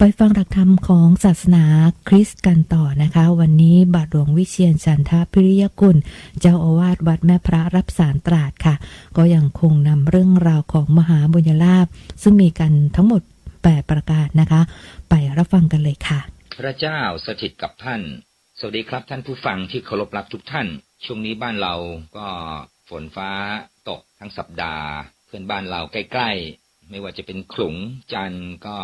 ไปฟังหลักธรรมของศาสนาคริสต์กันต่อนะคะ วันนี้บาทหลวงวิเชียนจันทพิริยกุล เจ้าอาวาสวัดแม่พระรับสารตราดค่ะ ก็ยังคงนำเรื่องราวของมหาบุญลาภซึ่งมีกันทั้งหมด 8 ประการนะคะ ไปรับฟังกันเลยค่ะ พระเจ้าสถิตกับท่าน สวัสดีครับท่านผู้ฟังที่เคารพรักทุกท่าน ช่วงนี้บ้านเราก็ฝนฟ้าตกทั้งสัปดาห์ เพื่อนบ้านเราใกล้ ไม่ว่าจะเป็นขลุงจันทร์ก็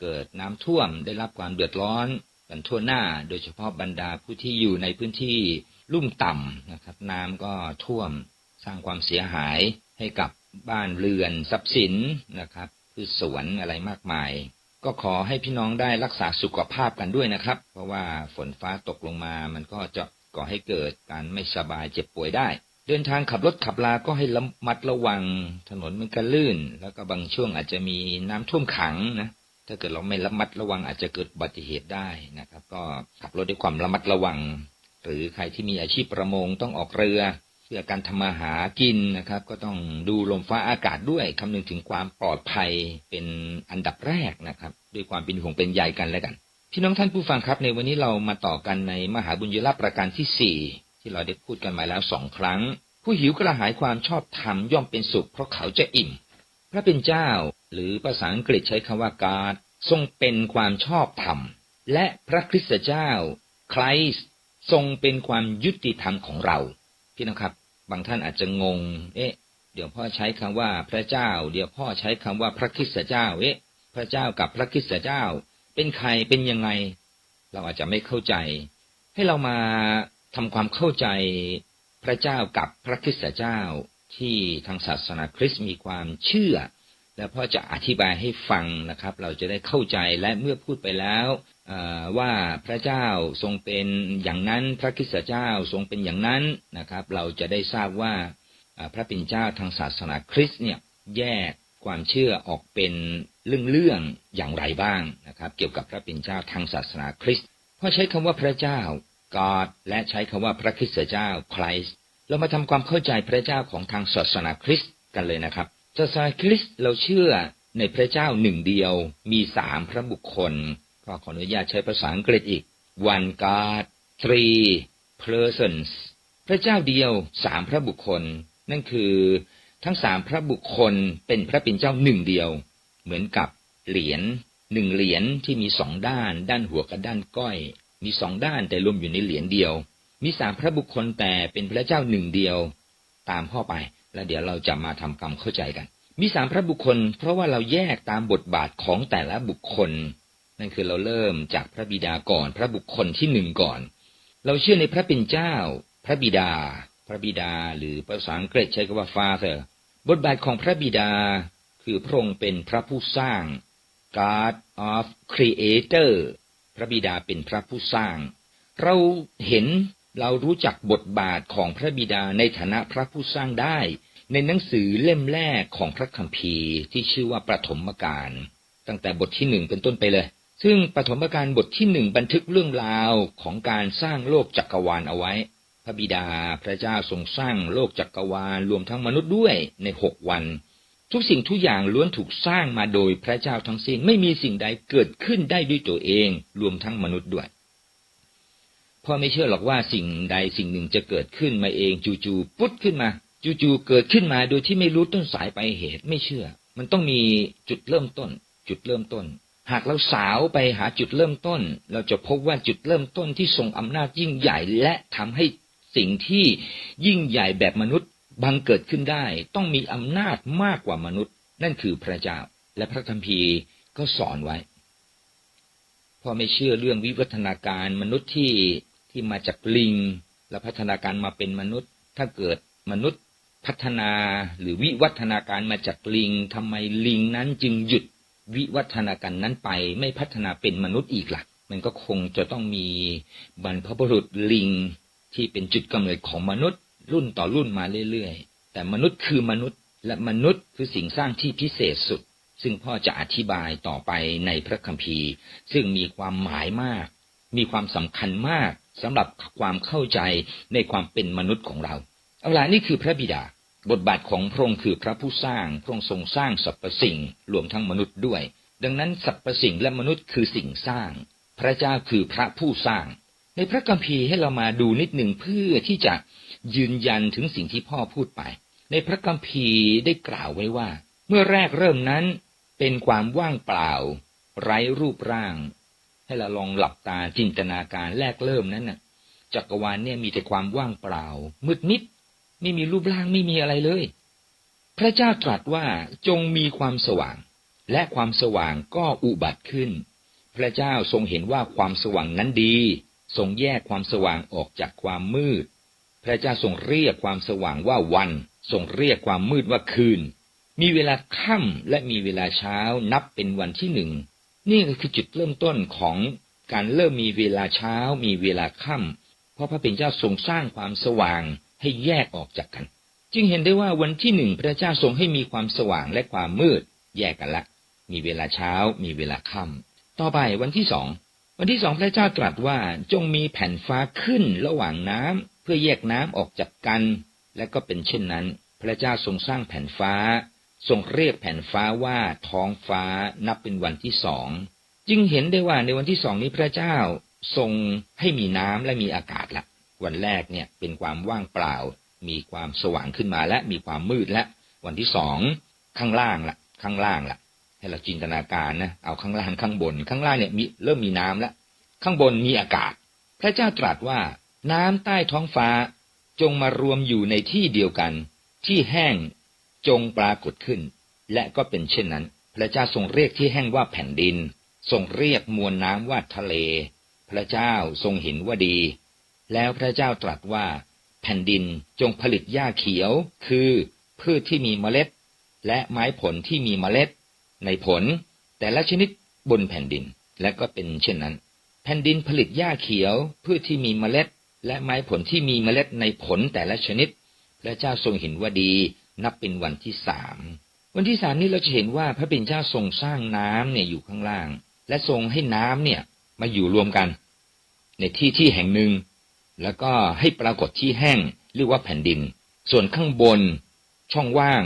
เกิดน้ำท่วมได้รับความเดือดร้อนกันทั่วหน้า โดยเฉพาะบรรดาผู้ที่อยู่ในพื้นที่ลุ่มต่ำนะครับ น้ำก็ท่วมสร้างความเสียหายให้กับบ้านเรือนทรัพย์สินนะครับพืชสวนอะไรมากมาย ก็ขอให้พี่น้องได้รักษาสุขภาพกันด้วยนะครับ เพราะว่าฝนฟ้าตกลงมามันก็จะก่อให้เกิดการไม่สบายเจ็บป่วยได้ เดินทางขับรถขับลาก็ให้ระมัดระวัง ถนนมันก็ลื่น แล้วก็บางช่วงอาจจะมีน้ำท่วมขังนะถ้าเกิดเราไม่ระมัดระวังอาจจะเกิดอุบัติเหตุได้นะครับ ก็ขับรถด้วยความระมัดระวัง หรือใครที่มีอาชีพประมงต้องออกเรือเพื่อการทำมาหากินนะครับ ก็ต้องดูลมฟ้าอากาศด้วยคำนึงถึงความปลอดภัยเป็นอันดับแรกนะครับ ด้วยความเป็นห่วงเป็นใยกันแล้วกันพี่น้องท่านผู้ฟังครับ ในวันนี้เรามาต่อกันในมหาบุญยราประการที่สี่ ที่เราได้พูดกันมาแล้วสองครั้ง ผู้หิวกระหายความชอบธรรมย่อมเป็นสุข เพราะเขาจะอิ่ม พระเป็นเจ้า หรือภาษาอังกฤษใช้คำว่า God ทรงเป็นความชอบธรรม และพระคริสตเจ้าคริสทรงเป็นความยุติธรรมของเราพี่น้องครับ บางท่านอาจจะงง เอ๊ะ เดี๋ยวพ่อใช้คำว่าพระเจ้า เดี๋ยวพ่อใช้คำว่าพระคริสตเจ้า เอ๊ะ พระเจ้ากับพระคริสตเจ้า เป็นใครเป็นยังไง เราอาจจะไม่เข้าใจ ให้เรามา ทำความเข้าใจพระเจ้ากับพระคริสตเจ้าที่ทางศาสนาคริสต์มีความเชื่อ และพ่อจะอธิบายให้ฟังนะครับ เราจะได้เข้าใจและเมื่อพูดไปแล้วว่าพระเจ้าทรงเป็นอย่างนั้นพระคริสตเจ้าทรงเป็นอย่างนั้นนะครับ เราจะได้ทราบว่าพระเป็นเจ้าทางศาสนาคริสต์เนี่ยแยกความเชื่อออกเป็นเรื่องๆอย่างไรบ้างนะครับ เกี่ยวกับพระเป็นเจ้าทางศาสนาคริสต์พ่อใช้คำว่าพระเจ้า God และใช้คำว่าพระคริสตเจ้า Christ เรามาทำความเข้าใจพระเจ้าของทางศาสนาคริสต์กันเลยนะครับศาสนาคริสต์เราเชื่อในพระเจ้าหนึ่งเดียวมีสามพระบุคคล ก็ขออนุญาตใช้ภาษาอังกฤษอีก one God three persons พระเจ้าเดียวสามพระบุคคล นั่นคือทั้งสามพระบุคคลเป็นพระเป็นเจ้าหนึ่งเดียว เหมือนกับเหรียญหนึ่งเหรียญที่มีสองด้าน ด้านหัวกับด้านก้อย มีสองด้านแต่รวมอยู่ในเหรียญเดียว มีสามพระบุคคลแต่เป็นพระเจ้าหนึ่งเดียว ตามพ่อไป แล้วเดี๋ยวเราจะมาทำกรรมเข้าใจกัน มีสามพระบุคคล เพราะว่าเราแยกตามบทบาทของแต่ละบุคคล นั่นคือเราเริ่มจากพระบิดาก่อน พระบุคคลที่หนึ่งก่อน เราเชื่อในพระเป็นเจ้า พระบิดา พระบิดา หรือภาษาอังกฤษใช้คำว่า father บทบาทของพระบิดา คือพระองค์เป็นพระผู้สร้าง God of Creator พระบิดาเป็นพระผู้สร้าง เราเห็นเรารู้จักบทบาทของพระบิดาในฐานะพระผู้สร้างได้ ในหนังสือเล่มแรกของพระคัมภีร์ที่ชื่อว่าปฐมกาลตั้งแต่บทที่หนึ่งเป็นต้นไปเลย ซึ่งปฐมกาลบทที่หนึ่งบันทึกเรื่องราวของการสร้างโลกจักรวาลเอาไว้ พระบิดาพระเจ้าทรงสร้างโลกจักรวาลรวมทั้งมนุษย์ด้วยในหกวัน ทุกสิ่งทุกอย่างล้วนถูกสร้างมาโดยพระเจ้าทั้งสิ้น ไม่มีสิ่งใดเกิดขึ้นได้ด้วยตัวเอง รวมทั้งมนุษย์ด้วยพ่อไม่เชื่อหรอกว่าสิ่งใดสิ่งหนึ่งจะเกิดขึ้นมาเองจู่ๆปุ๊บขึ้นมา จู่ๆเกิดขึ้นมาโดยที่ไม่รู้ต้นสายไปเหตุไม่เชื่อ มันต้องมีจุดเริ่มต้น จุดเริ่มต้น หากเราสาวไปหาจุดเริ่มต้น เราจะพบว่าจุดเริ่มต้นที่ทรงอำนาจยิ่งใหญ่และทำให้สิ่งที่ยิ่งใหญ่แบบมนุษย์ บังเกิดขึ้นได้ต้องมีอำนาจมากกว่ามนุษย์ นั่นคือพระเจ้า และพระคัมภีร์ก็สอนไว้พ่อไม่เชื่อเรื่องวิวัฒนาการมนุษย์ที่ที่มาจากลิง และพัฒนาการมาเป็นมนุษย์ ถ้าเกิดมนุษย์พัฒนาหรือวิวัฒนาการมาจากลิงทำไมลิงนั้นจึงหยุดวิวัฒนาการนั้นไปไม่พัฒนาเป็นมนุษย์อีกละ่ะ มันก็คงจะต้องมีบรรพบุรุษลิงที่เป็นจุดกำเนิดของมนุษย์ รุ่นต่อรุ่นมาเรื่อยๆ แต่มนุษย์คือมนุษย์ และมนุษย์คือสิ่งสร้างที่พิเศษสุด ซึ่งพ่อจะอธิบายต่อไปในพระคัมภีร์ ซึ่งมีความหมายมาก มีความสำคัญมากสำหรับความเข้าใจในความเป็นมนุษย์ของเรา เอาล่ะนี่คือพระบิดา บทบาทของพระองค์คือพระผู้สร้าง พระองค์ทรงสร้างสรรพสิ่งรวมทั้งมนุษย์ด้วย ดังนั้นสรรพสิ่งและมนุษย์คือสิ่งสร้าง พระเจ้าคือพระผู้สร้าง ในพระคัมภีร์ให้เรามาดูนิดหนึ่งเพื่อที่จะยืนยันถึงสิ่งที่พ่อพูดไป ในพระคัมภีร์ได้กล่าวไว้ว่า เมื่อแรกเริ่มนั้นเป็นความว่างเปล่า ไร้รูปร่าง ให้เราลองหลับตาจินตนาการแรกเริ่มนั้นน่ะ จักรวาลเนี่ยมีแต่ความว่างเปล่า มืดมิด ไม่มีรูปร่างไม่มีอะไรเลย พระเจ้าตรัสว่าจงมีความสว่าง และความสว่างก็อุบัติขึ้น พระเจ้าทรงเห็นว่าความสว่างนั้นดี ทรงแยกความสว่างออกจากความมืด พระเจ้าทรงเรียกความสว่างว่าวัน ทรงเรียกความมืดว่าคืน มีเวลาค่ำและมีเวลาเช้านับเป็นวันที่หนึ่ง นี่ก็คือจุดเริ่มต้นของการเริ่มมีเวลาเช้า มีเวลาค่ำเพราะพระเป็นเจ้าทรงสร้างความสว่างให้แยกออกจากกัน จึงเห็นได้ว่าวันที่หนึ่งพระเจ้าทรงให้มีความสว่างและความมืด แยกกันละ มีเวลาเช้า มีเวลาค่ำต่อไปวันที่สอง วันที่สองพระเจ้าตรัสว่าจงมีแผ่นฟ้าขึ้นระหว่างน้ำเพื่อแยกน้ำออกจากกัน และก็เป็นเช่นนั้น พระเจ้าทรงสร้างแผ่นฟ้า ทรงเรียกแผ่นฟ้าว่าท้องฟ้านับเป็นวันที่สองจึงเห็นได้ว่าในวันที่สองนี้พระเจ้าทรงให้มีน้ำและมีอากาศละวันแรกเนี่ยเป็นความว่างเปล่า มีความสว่างขึ้นมาและมีความมืดและ วันที่สองข้างล่างละข้างล่างละ ให้เราจินตนาการนะเอาข้างล่างข้างบน ข้างล่างเนี่ยมีเริ่มมีน้ำแล้วข้างบนมีอากาศ พระเจ้าตรัสว่า น้ำใต้ท้องฟ้าจงมารวมอยู่ในที่เดียวกัน ที่แห้งจงปรากฏขึ้น และก็เป็นเช่นนั้น พระเจ้าทรงเรียกที่แห้งว่าแผ่นดิน ทรงเรียกมวลน้ำว่าทะเล พระเจ้าทรงเห็นว่าดี แล้วพระเจ้าตรัสว่า แผ่นดินจงผลิตหญ้าเขียว คือพืชที่มีเมล็ด และไม้ผลที่มีเมล็ด ในผลแต่ละชนิดบนแผ่นดินและก็เป็นเช่นนั้น แผ่นดินผลิตหญ้าเขียวพืชที่มีเมล็ด และไม้ผลที่มีเมล็ดในผลแต่ละชนิด พระเจ้าทรงเห็นว่าดีนับเป็นวันที่สามวันที่สามนี้เราจะเห็นว่าพระเป็นเจ้าทรงสร้างน้ำเนี่ยอยู่ข้างล่าง และทรงให้น้ำเนี่ยมาอยู่รวมกัน ในที่ที่แห่งหนึ่ง แล้วก็ให้ปรากฏที่แห้งเรียกว่าแผ่นดิน ส่วนข้างบน ช่องว่าง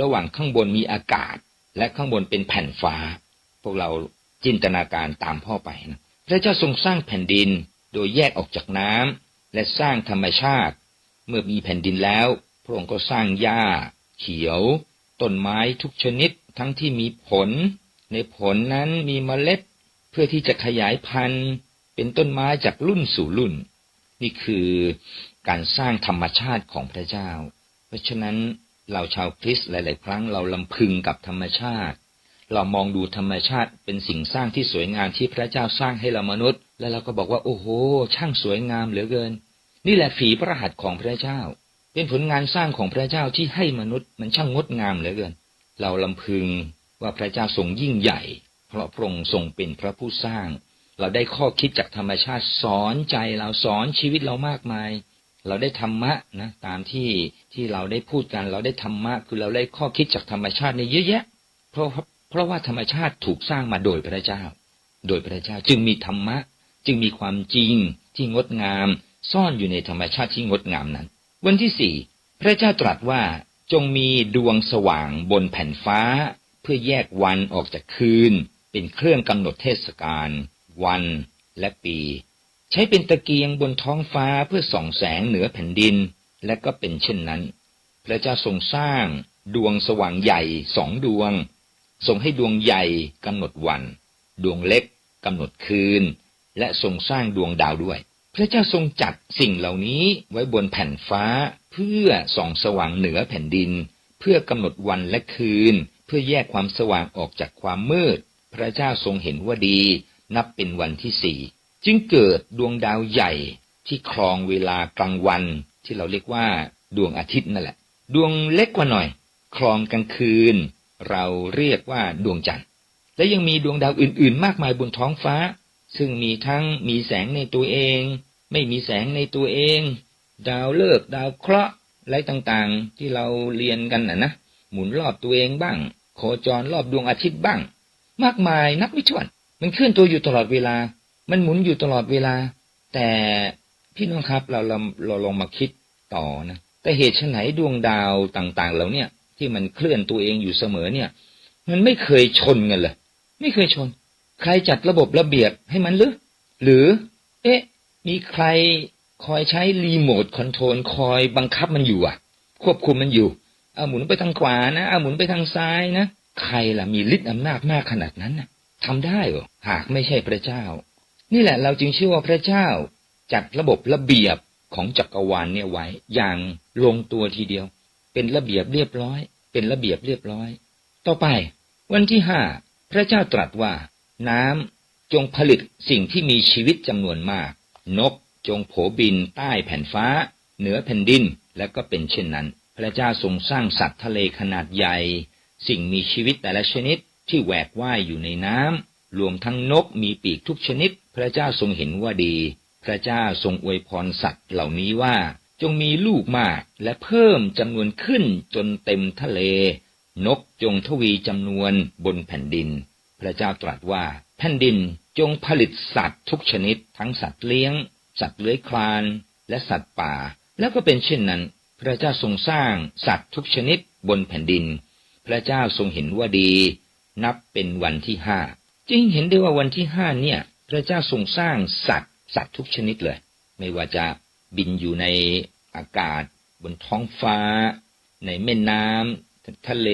ระหว่างข้างบนมีอากาศ และข้างบนเป็นแผ่นฟ้า พวกเราจินตนาการตามพ่อไปนะพระเจ้าทรงสร้างแผ่นดินโดยแยกออกจากน้ำและสร้างธรรมชาติ เมื่อมีแผ่นดินแล้ว พระองค์ก็สร้างหญ้า เขียว ต้นไม้ทุกชนิดทั้งที่มีผล ในผลนั้นมีเมล็ด เพื่อที่จะขยายพันธุ์ เป็นต้นไม้จากรุ่นสู่รุ่น นี่คือการสร้างธรรมชาติของพระเจ้า เพราะฉะนั้น เราชาวคริสต์หลาย ๆ ครั้งเราลำพึงกับธรรมชาติ เรามองดูธรรมชาติเป็นสิ่งสร้างที่สวยงามที่พระเจ้าสร้างให้เรามนุษย์ แล้วเราก็บอกว่าโอ้โห ช่างสวยงามเหลือเกิน นี่แหละฝีพระหัตถ์ของพระเจ้า เป็นผลงานสร้างของพระเจ้าที่ให้มนุษย์มันช่างงดงามเหลือเกิน เราลำพึงว่าพระเจ้าทรงยิ่งใหญ่ เพราะพระองค์ทรงเป็นพระผู้สร้าง เราได้ข้อคิดจากธรรมชาติสอนใจเราสอนชีวิตเรามากมาย เราได้ธรรมะนะตามที่ที่เราได้พูดกัน เราได้ธรรมะคือเราได้ข้อคิดจากธรรมชาติในเยอะแยะ เพราะเพราะว่าธรรมชาติถูกสร้างมาโดยพระเจ้า โดยพระเจ้าจึงมีธรรมะ จึงมีความจริงที่งดงาม ซ่อนอยู่ในธรรมชาติที่งดงามนั้น วันที่สี่พระเจ้าตรัสว่าจงมีดวงสว่างบนแผ่นฟ้า เพื่อแยกวันออกจากคืน เป็นเครื่องกำหนดเทศกาลวันและปี ใช้เป็นตะเกียงบนท้องฟ้าเพื่อส่องแสงเหนือแผ่นดิน และก็เป็นเช่นนั้น พระเจ้าทรงสร้าง ดวงสว่างใหญ่สองดวง ทรงให้ดวงใหญ่กำหนดวัน ดวงเล็กกำหนดคืน และทรงสร้างดวงดาวด้วย พระเจ้าทรงจัดสิ่งเหล่านี้ไว้บนแผ่นฟ้า เพื่อส่องสว่างเหนือแผ่นดิน เพื่อกำหนดวันและคืน เพื่อแยกความสว่างออกจากความมืด พระเจ้าทรงเห็นว่าดี นับเป็นวันที่สี่ จึงเกิดดวงดาวใหญ่ที่ครองเวลากลางวัน ที่เราเรียกว่าดวงอาทิตย์นั่นแหละ ดวงเล็กกว่าหน่อย ครองกลางคืน เราเรียกว่าดวงจันทร์ และยังมีดวงดาวอื่น ๆ มากมายบนท้องฟ้า ซึ่งมีทั้งมีแสงในตัวเอง ไม่มีแสงในตัวเอง ดาวฤกษ์ดาวเคราะห์อะไรต่างๆ ที่เราเรียนกันนะนะหมุนรอบตัวเองบ้าง โคจรรอบดวงอาทิตย์บ้าง มากมายนับไม่ถ้วน มันเคลื่อนตัวอยู่ตลอดเวลา มันหมุนอยู่ตลอดเวลา แต่พี่น้องครับเราเราเราลองมาคิดต่อนะแต่เหตุไฉนดวงดาวต่าง ๆ เหล่าเนี้ยที่มันเคลื่อนตัวเองอยู่เสมอเนี่ย มันไม่เคยชนกันเลยไม่เคยชน ใครจัดระบบระเบียบให้มันหรือ หรือ เอ๊ะ มีใครคอยใช้รีโมทคอนโทรลคอยบังคับมันอยู่อะ ควบคุมมันอยู่เอาหมุนไปทางขวานะเอาหมุนไปทางซ้ายนะ ใครล่ะมีฤทธิ์อำนาจมากขนาดนั้นนะทำได้หรอหากไม่ใช่พระเจ้า นี่แหละเราจึงเชื่อว่าพระเจ้าจัดระบบระเบียบของจักรวาลเนี่ยไว้ อย่างลงตัวทีเดียว เป็นระเบียบเรียบร้อย เป็นระเบียบเรียบร้อย ต่อไป วันที่ห้าพระเจ้าตรัสว่า น้ำจงผลิตสิ่งที่มีชีวิตจำนวนมาก นกจงโผบินใต้แผ่นฟ้า เหนือแผ่นดินและก็เป็นเช่นนั้น พระเจ้าทรงสร้างสัตว์ทะเลขนาดใหญ่ สิ่งมีชีวิตแต่ละชนิดที่แหวกว่ายอยู่ในน้ำรวมทั้งนกมีปีกทุกชนิด พระเจ้าทรงเห็นว่าดี พระเจ้าทรงอวยพรสัตว์เหล่านี้ว่า จงมีลูกมากและเพิ่มจำนวนขึ้นจนเต็มทะเล นกจงทวีจำนวนบนแผ่นดิน พระเจ้าตรัสว่าแผ่นดินจงผลิตสัตว์ทุกชนิด ทั้งสัตว์เลี้ยง สัตว์เลื้อยคลาน และสัตว์ป่า แล้วก็เป็นเช่นนั้น พระเจ้าทรงสร้างสัตว์ทุกชนิดบนแผ่นดิน พระเจ้าทรงเห็นว่าดี นับเป็นวันที่ห้าจึงเห็นได้ว่าวันที่ห้าเนี่ย พระเจ้าทรงสร้างสัตว์สัตว์ทุกชนิดเลย ไม่ว่าจะบินอยู่ในอากาศ บนท้องฟ้า ในแม่น้ำทะเล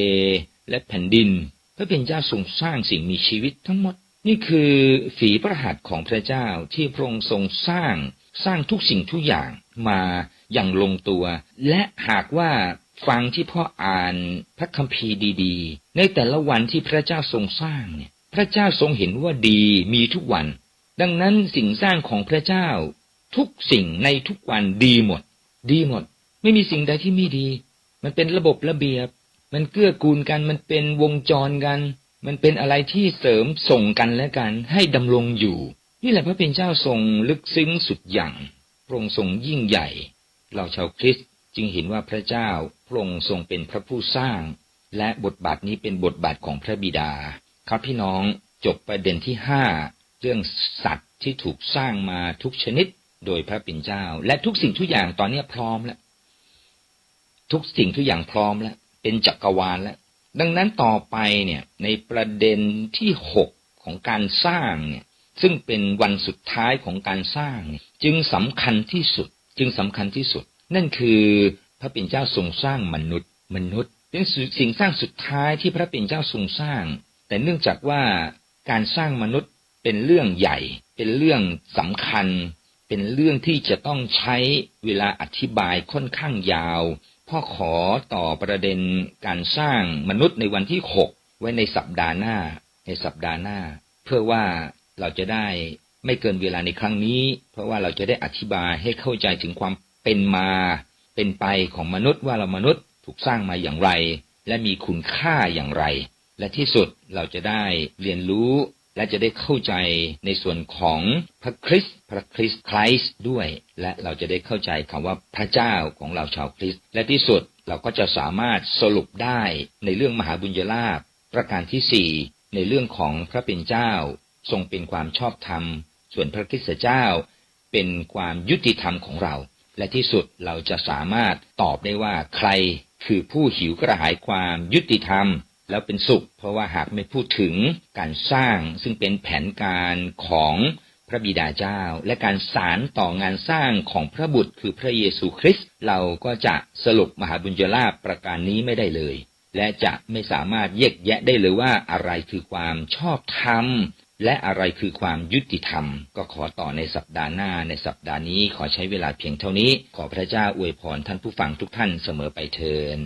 และแผ่นดิน พระเป็นเจ้าทรงสร้างสิ่งมีชีวิตทั้งหมด นี่คือฝีพระหัตถ์ของพระเจ้าที่พระองค์ทรงสร้างสร้างทุกสิ่งทุกอย่างมาอย่างลงตัว และหากว่าฟังที่พ่ออ่านพระคัมภีร์ดี ๆ ในแต่ละวันที่พระเจ้าทรงสร้างเนี่ย พระเจ้าทรงเห็นว่าดีมีทุกวัน ดังนั้นสิ่งสร้างของพระเจ้า ทุกสิ่งในทุกวันดีหมด ดีหมด ไม่มีสิ่งใดที่ไม่ดี มันเป็นระบบระเบียบ มันเกื้อกูลกัน มันเป็นวงจรกัน มันเป็นอะไรที่เสริมส่งกันและกัน ให้ดำรงอยู่ นี่แหละพระเป็นเจ้าทรงลึกซึ้งสุดอย่างพระองค์ทรงยิ่งใหญ่ เราชาวคริสต์จึงเห็นว่าพระเจ้าพระองค์ทรงเป็นพระผู้สร้าง และบทบาทนี้เป็นบทบาทของพระบิดา ครับพี่น้องจบประเด็นที่ห้าเรื่องสัตว์ที่ถูกสร้างมาทุกชนิดโดยพระเป็นเจ้า และทุกสิ่งทุกอย่างตอนนี้พร้อมแล้วทุกสิ่งทุกอย่างพร้อมแล้วเป็นจักรวาลแล้ว ดังนั้นต่อไปเนี่ยในประเด็นที่หกของการสร้างเนี่ยซึ่งเป็นวันสุดท้ายของการสร้างเนี่ยจึงสำคัญที่สุด จึงสำคัญที่สุด นั่นคือพระเป็นเจ้าทรงสร้างมนุษย์ มนุษย์ เป็นสิ่งสร้างสุดท้ายที่พระเป็นเจ้าทรงสร้าง แต่เนื่องจากว่าการสร้างมนุษย์เป็นเรื่องใหญ่ เป็นเรื่องสำคัญ เป็นเรื่องที่จะต้องใช้เวลาอธิบายค่อนข้างยาว พ่อขอต่อประเด็นการสร้างมนุษย์ในวันที่หกไว้ในสัปดาห์หน้า ในสัปดาห์หน้า เพื่อว่าเราจะได้ไม่เกินเวลาในครั้งนี้ เพราะว่าเราจะได้อธิบายให้เข้าใจถึงความเป็นมา เป็นไปของมนุษย์ว่าเรามนุษย์ถูกสร้างมาอย่างไร และมีคุณค่าอย่างไร และที่สุดเราจะได้เรียนรู้และจะได้เข้าใจในส่วนของพระคริสต์พระคริสต์คริสต์ด้วย และเราจะได้เข้าใจคำว่าพระเจ้าของเราชาวคริสต์และที่สุดเราก็จะสามารถสรุปได้ในเรื่องมหาบุญญาลาภประการที่สี่ในเรื่องของพระเป็นเจ้า ทรงเป็นความชอบธรรม ส่วนพระคริสต์เจ้า เป็นความยุติธรรมของเรา และที่สุดเราจะสามารถตอบได้ว่าใครคือผู้หิวกระหายความยุติธรรม แล้วเป็นสุข เพราะว่าหากไม่พูดถึงการสร้างซึ่งเป็นแผนการของพระบิดาเจ้า และการสารต่องานสร้างของพระบุตรคือพระเยซูคริสต์เราก็จะสรุปมหาบุญญาลาภประการนี้ไม่ได้เลย และจะไม่สามารถแยกแยะได้เลยว่าอะไรคือความชอบธรรมและอะไรคือความยุติธรรม ก็ขอต่อในสัปดาห์หน้าในสัปดาห์นี้ขอใช้เวลาเพียงเท่านี้ ขอพระเจ้าอวยพรท่านผู้ฟังทุกท่านเสมอไปเทิน